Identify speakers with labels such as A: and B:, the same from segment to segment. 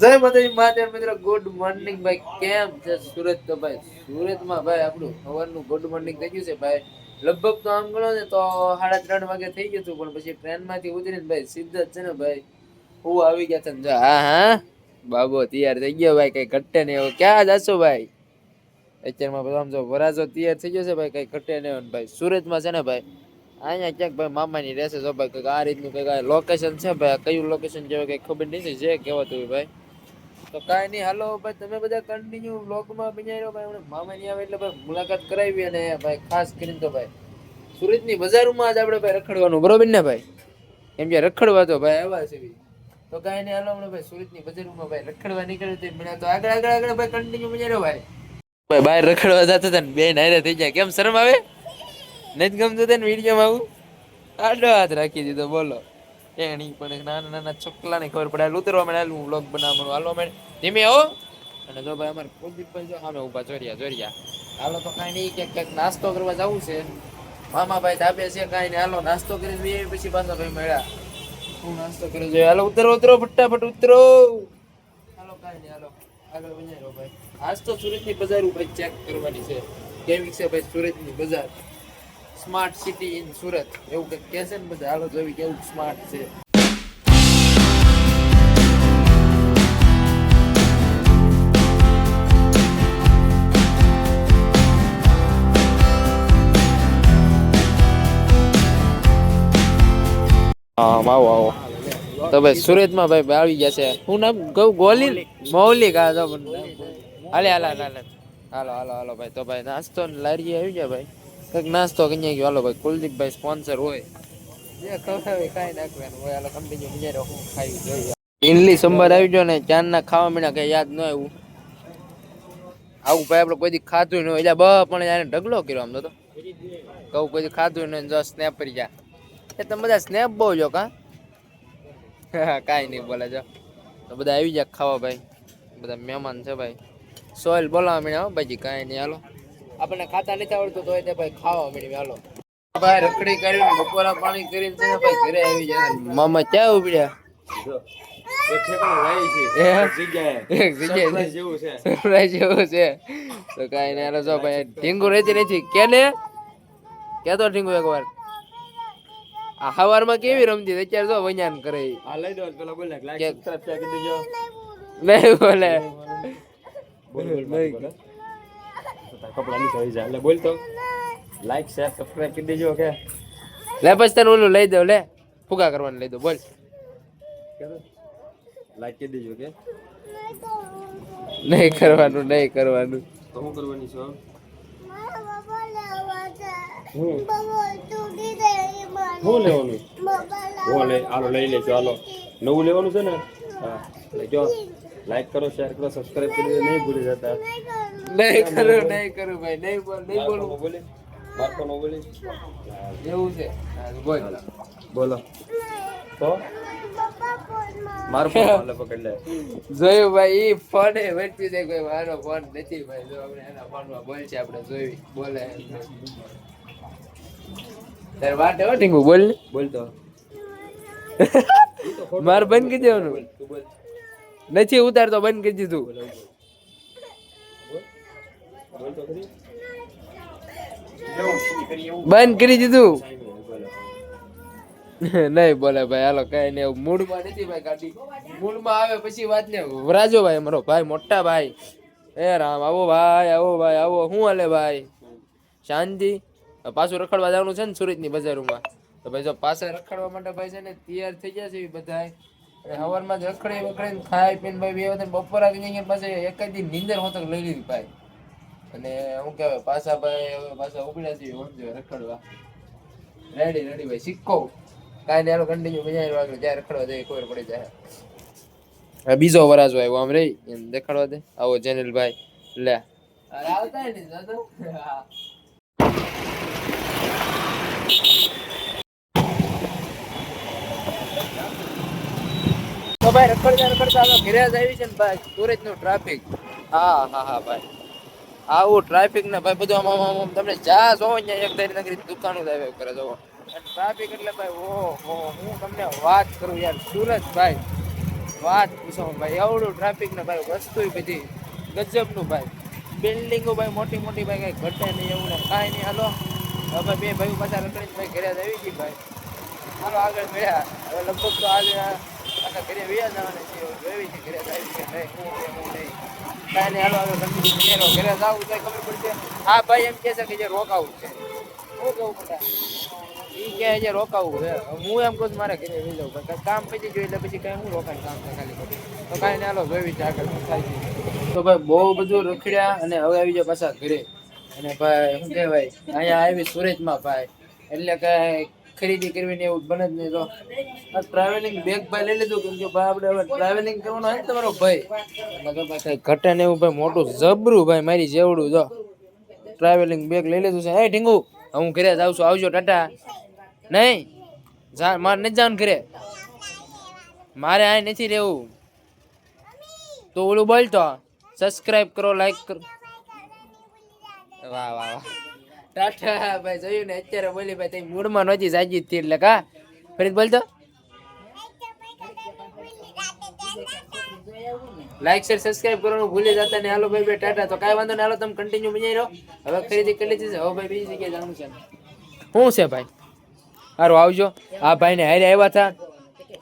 A: જય માતાજી મહાદેવ મિત્રો ગુડ મોર્નિંગ ભાઈ. કેમ છે સુરત તો ભાઈ? સુરતમાં ભાઈ આપણું સવારનું ગુડ મોર્નિંગ થઈ ગયું છે ભાઈ. લગભગ તો આમ ગણો ને તો સાડા ત્રણ વાગે થઈ ગયું હતું, પણ પછી ટ્રેનમાંથી ઉતરીને ભાઈ સીધા જ છે ને ભાઈ. હું આવી ગયા છે ને હા હા. બાબો, તૈયાર થઈ ગયો ભાઈ, કઈ ઘટે નહીં એવો. ક્યાં જશો ભાઈ? અત્યારમાં બધા આમ જો વરાજો તૈયાર થઈ ગયો છે ભાઈ, કઈ ઘટે નહીં હવે ભાઈ. સુરતમાં છે ને ભાઈ, અહીંયા ક્યાંક ભાઈ મામાની રહેશે જો ભાઈ, કંઈક આ રીતનું કંઈક લોકેશન છે ભાઈ. કયું લોકેશન જેવું કંઈ ખબર નથી, જે કહેવાતું ભાઈ. તો કાંઈ નહીં, હાલો ભાઈ, તમે બધા કન્ટિન્યુ બ્લોગમાં બન્યા રહ્યો ભાઈ. હમણાં મામાની આવે એટલે ભાઈ મુલાકાત કરાવી અને ભાઈ ખાસ કરીને તો ભાઈ સુરતની બજારોમાં જ આપણે ભાઈ રખડવાનું, બરોબર ને ભાઈ? એમ કે રખડવા તો ભાઈ આવા છે તો કાંઈ નહીં, હાલો હમણાં ભાઈ સુરતની બજારોમાં ભાઈ રખડવા નીકળે તે મને તો આગળ આગળ આગળ ભાઈ કન્ટિન્યુ રહ્યો ભાઈ. ભાઈ બહાર રખડવા જતા હતા ને બે નાયરા થઈ જાય કેમ, શરમ આવે? નથી ગમતું તને વિડીયોમાં આવું? આડો હાથ રાખી દીધો, બોલો. એની પણ નાના નાના છોકરાને ખબર પડે. ઉતરવા મળે હું બ્લોગ બનાવવાનું. હાલો મેં ધીમે હો. અને જો ભાઈ અમારે કુલદીપભાઈ જો સામે ઊભા ચોરિયા ચોરિયા. હાલો તો કાંઈ નહીં, ક્યાંક ક્યાંક નાસ્તો કરવા જવું છે. મામાભાઈ ધાબે છે કાંઈ નહીં. હાલો, નાસ્તો કરી બે પછી પાછા ભાઈ મળ્યા. હું નાસ્તો કર્યો જોઈએ હાલો, ઉતરો ઉતરો, ફટાફટ ઉતરો. હાલો, કાંઈ નહીં, હાલો. આગળ વધારો ભાઈ. આજ તો સુરતની બજાર ઉપર ચેક કરવાની છે. કેવી છે ભાઈ સુરતની બજાર? સ્માર્ટ સિટી ઇન સુરત એવું કંઈક કહે છે ને બધા? હાલો જોવી કેવું સ્માર્ટ છે. હા આવો આવો. તો ભાઈ સુરતમાં ભાઈ આવી ગયા છે. હું નામ? કહું ગોલી મૌલિક હા તો હાલે હાલે હાલે. હાલે હાલો હાલો ભાઈ. તો ભાઈ નાસ્તો ને લારી આવી ગયા ભાઈ. કંઈક નાસ્તો કઈ ગયો. હાલો ભાઈ, કુલદીપભાઈ સ્પોન્સર હોય. જે ખવડાવે કાંઈ નાખવાનું હોય. હાલો કંપની બીજા હું જોઈએ ઇડલી સંભાર આવી ગયો ને ચાંદના ખાવા મીણા કંઈ યાદ ન આવ્યું. આવું ભાઈ આપણે કોઈ દી ખાધું ન હોય. બ, પણ એને ઢગલો કર્યો આમ તો કહું કોઈ દી ખાધું નહીં જો સ્નેપ પડી જા. એ તમે બધા સ્નેપ બહુ જો કા? કાંઈ નહીં બોલે જો. બધા આવી જાય ખાવા ભાઈ. બધા મહેમાન છે ભાઈ. સોયલ બોલાવા મીણા હો ભાઈજી કાંઈ નહીં. હાલો. આપણને ખાતા નથી આવડતું તો એને ભાઈ ખાવા મળી હાલો. ભાઈ રખડી કરીને બપોરા પાણી કરીને છે ભાઈ ઘરે આવી જાય. મામા ક્યાં ઉભડ્યા એક જગ્યાએ. સરપ્રાઈઝ જેવું છે. તો કાંઈ નહીં હાલો જો ભાઈ ઢીંગુ રહેતી નથી. કે ને કેતો ઢીંગુ એકવાર? આ હવારમાં કેવી રમતી અત્યારે જો વૈયાન કરે. નહીં બોલે.
B: લાઈક શેર સબસ્ક્રાઇબ કરી દેજો કે
A: લે પછી તને ઓલું લઈ દો લે. ફુગા કરવાનું લઈ દો બોલ.
B: લાઈક કરી દેજો કે
A: નહીં કરવાનું નહીં કરવાનું.
B: તો શું કરવાની છો હું? લેવાનું? હું લે હાલો લઈ લેજો હાલો. નવું લેવાનું છે ને? હા લેજો. લાઈક કરો શેર કરો સબસ્ક્રાઇબ કરી નહીં ભૂલી જતા.
A: નહીં કરું નહીં કરું ભાઈ નહીં બોલ નહીં બોલું.
B: બોલે મારકો નો બોલે.
A: એવું છે? બોલ.
B: બોલો. તો? મારો ફોન પકડ લે.
A: જોયું ભાઈ ઈ ફોન વચ્ચે છે કોઈ મારો ફોન નથી ભાઈ. જો આપણે એના ફોનમાં બોલ છે આપણે જોઈ બોલે. તારે વાટે હો ટીંગુ બોલ.
B: તો.
A: માર બંધ કરી દેવાનું. નથી ઉતારતો બંધ કરી દીધું. બંધ કરી દીધું. નહીં બોલે ભાઈ, હાલો, કઈ નહીં મૂડમાં નથી ભાઈ ગાડી. મૂડમાં આવે પછી વાત ને, વરાજો ભાઈ મારો ભાઈ, મોટા ભાઈ. એ રામ, આવો ભાઈ આવો ભાઈ, આવો. શું હાલે ભાઈ? શાંતિ? પાછું રખડવા જવાનું છે ને સુરતની બજારોમાં. તો ભાઈ જો પાસે રખડવા માટે ભાઈ છે ને તૈયાર થઈ ગયા છે બધા હવારમાં જ રખડી વખડે ખાઈ પીને ભાઈ બે વખત બપોરા આવી અહીંયા પછી એક જ નીંદર હોતક લઈ લીધી ભાઈ. અને શું કહેવાય પાછા ભાઈ હવે પાછા ઉગડ્યા છીએ સમજો રખડવા. રેડી રેડી ભાઈ સિક્કો કાંઈ ને હાલો કન્ટિન્યુ બજાર વાગ્યો જ્યાં રખડવા જાય ખબર પડી જાય. હવે બીજો વરાજ આવ્યો આમ રહી એમ દેખાડવા દે. આવો જેનિલ ભાઈ લે. આવતા ને તો ભાઈ રખડતા રખડતા ઘરે જ આવી છે ને ભાઈ સુરતનું ટ્રાફિક હા હા હા ભાઈ. આવું ટ્રાફિક ને ભાઈ બધું આમ આમ તમને જ્યાં જોવો ત્યાં એક દરી નગરી દુકાનો જ કરે, જોવો. ટ્રાફિક એટલે ભાઈ ઓહો હું તમને વાત કરું યાર સુરત ભાઈ વાત પૂછો ભાઈ, એવડું ટ્રાફિક ને ભાઈ વસ્તુ બધી ગજબનું ભાઈ. બિલ્ડિંગો ભાઈ, મોટી મોટી ભાઈ, કઈ ઘટે નહીં એવું કાંઈ નહીં. હાલો, હવે બે ભાઈ પાછા રખડીને ભાઈ ઘરે આવી ગઈ ભાઈ. હાલો, આગળ મળ્યા. હવે લગભગ તો આજે આખા ઘરે વ્યા જવાના છે જોઈ છે ઘરે જ છે નહીં હું છે, હું નહીં. કાંઈ તો ખબર પડશે હા ભાઈ એમ કહે છે કે જે રોકાવું છે. શું કહું રોકાવું હું એમ કહું મારે કામ પછી જોઈ એટલે પછી કાંઈ હું રોકાણ કામ ખાલી. તો કાંઈ હાલો જોઈ છે આગળ થાય તો ભાઈ બહુ બધું રખડ્યા અને હવે આવી જાય પાછા ઘરે. અને ભાઈ શું કહેવાય? અહીંયા આવી સુરતમાં ભાઈ. એટલે કાંઈ ખરીદી કરવી ને એવું બને જ નહીં તો. ટ્રાવેલિંગ બેગ ભાઈ લઈ લીધું કેમ કે ભાઈ આપણે હવે ટ્રાવેલિંગ કરવાનું હોય ને તમારો ભાઈ. ભાઈ ઘટે ને એવું ભાઈ મોટું જબરું ભાઈ મારી જેવડું જો. ટ્રાવેલિંગ બેગ લઈ લીધું છે. એ ઢીંગુ હું ઘરે જાઉં છું. આવજો ટાટા. નહીં જા મારે નથી જવાનું ઘરે. મારે આ નથી રહેવું. તો ઓલું બોલતો સબસ્ક્રાઇબ કરો લાઈક કરો. વાહ વાહ વાહ. ને? સબસ્ક્રાઇબ કરવાનું ભૂલી જતા ને તો કાંઈ વાંધો નહીં. હાલો, તમે કન્ટિન્યુ મજા રહ્યો હવે ખરીદી કરી છે. હવે ભાઈ જગ્યાએ જવાનું છે શું છે ભાઈ? સારું આવજો. આ ભાઈને હારે આવ્યા હતા.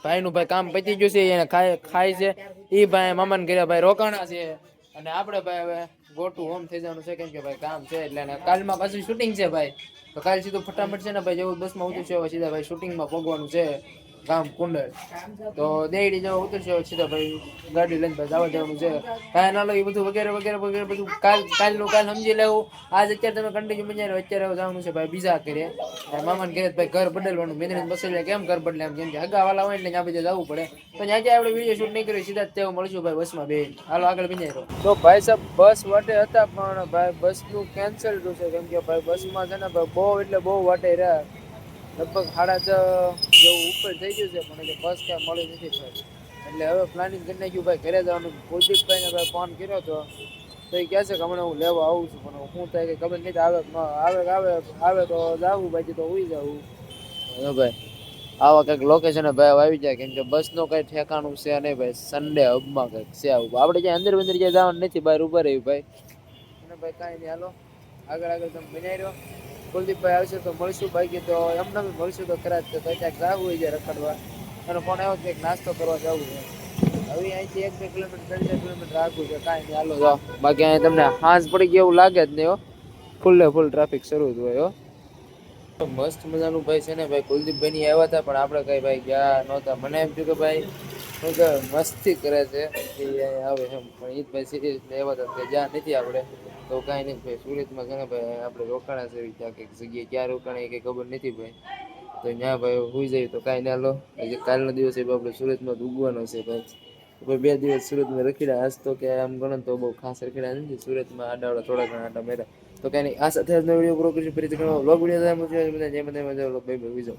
A: ભાઈનું ભાઈ કામ પતી ગયું છે. એને ખાય છે. એ ભાઈ મામાને ઘરે ભાઈ રોકાણા છે. અને આપણે ભાઈ હવે ગોટું હોમ થઈ જવાનું છે, કેમ કે ભાઈ કામ છે એટલે કાલમાં પાછું શૂટિંગ છે ભાઈ. તો કાલ સીધું ફટાફટ છે ને ભાઈ, જેવું બસમાં ઉતરશે સીધા ભાઈ શૂટિંગમાં પગવાનું છે. ગામ કુંડળ. તો દેડી જવા ઉતરશે સીધા ભાઈ ગાડી લઈને ભાઈ જવા જવાનું છે. કાંઈ ના લો એ બધું વગેરે વગેરે વગેરે બધું કાલ, કાલનું કાલ સમજી લેવું. આજ અત્યારે તમે કન્ટિન્યુ મજા અત્યારે જવાનું છે ભાઈ બીજા ઘરે. મામાને ઘરે ભાઈ ઘર બદલવાનું મેંદરીને બસેલે કેમ ઘર બદલે એમ કેમ કે હગાવાલા હોય એટલે ત્યાં બધા જવું પડે. તો ત્યાં ક્યાં આપણે વીડિયો શૂટ નહીં કર્યો સીધા જ તેવું મળશું ભાઈ બસમાં બે હાલો, આગળ બીજા તો ભાઈ સાહેબ, બસ વાટે હતા, પણ ભાઈ બસનું કેન્સલ થયું છે. કેમ કે ભાઈ બસમાં છે ને, ભાઈ બહુ એટલે બહુ વાટે રહ્યા. લગભગ સાડા છ જેવું ઉપર થઈ ગયું છે પણ એટલે બસ ક્યાં મળી નથી ભાઈ એટલે હવે પ્લાનિંગ કરી નાખ્યું ભાઈ ઘરે જવાનું. કુલદીપભાઈને ભાઈ ફોન કર્યો હતો તો એ કહે છે કે હમણાં હું લેવા આવું છું પણ શું થાય કે ખબર નહીં આવે આવે આવે આવે તો જાવું બાકી તો ઉઈ જવું. હવે ભાઈ આવા કંઈક લોકેશને ભાઈ આવી જાય કેમ કે બસનો કંઈ ઠેકાણું છે નહીં ભાઈ સન્ડે હબમાં કંઈક છે આવું. આપણે ક્યાં અંદર અંદર ક્યાં જવાનું નથી બહાર ઊભા રહ્યું ભાઈ. અને ભાઈ કાંઈ નહીં હાલો. આગળ આગળ તમે બનાવી રહ્યો કુલદીપભાઈ આવશે તો મળશું બાકી તો એમને બી મળશું તો ખરા જ તો ક્યાંક જવું હોય છે રખડવા. અને ફોન આવ્યો કંઈક નાસ્તો કરવા જવું છે. હવે અહીંથી એક બે કિલોમીટર ત્રણ ચાર કિલોમીટર આગું છે, કાંઈ નહીં, હાલો જાઓ. બાકી અહીંયા તમને હાંસ પડી ગઈ એવું લાગે જ નહીં હો. ફૂલે ફૂલ ટ્રાફિક શરૂ જ હોય હો. મસ્ત મજાનું ભાઈ છે ને ભાઈ. કુલદીપભાઈ ની આવ્યા હતા, પણ આપણે કઈ ભાઈ ગયા નહોતા. મને એમ થયું કે ભાઈ મસ્તી કરે છે આવે એમ પણ એ ભાઈ સિરિયસ આવ્યા હતા જ્યાં નથી આપણે તો કાંઈ નહીં ભાઈ. સુરતમાં ઘણા ભાઈ આપણે રોકાણા છે, ત્યાં કંઈક જગ્યાએ ક્યાં રોકાણા એ કંઈ ખબર નથી ભાઈ. તો ત્યાં ભાઈ હોઈ જાય તો કાંઈ ના લો. આજે કાલનો દિવસ એ આપણે સુરતમાં જ છે ભાઈ. બે દિવસ સુરતમાં રખીડા આજ તો કે આમ ગણો તો બહુ ખાસ રખીડા નથી. સુરતમાં આડાવડા થોડા ઘણા આટા મેરા તો કાંઈ નહીં. આ સાથે આજનો વીડિયો પૂરો કરીશું. ફરીથી ઘણો બ્લોગ વીડિયો જય બધા જે બધા મજા ભાઈ ભાઈ જાઓ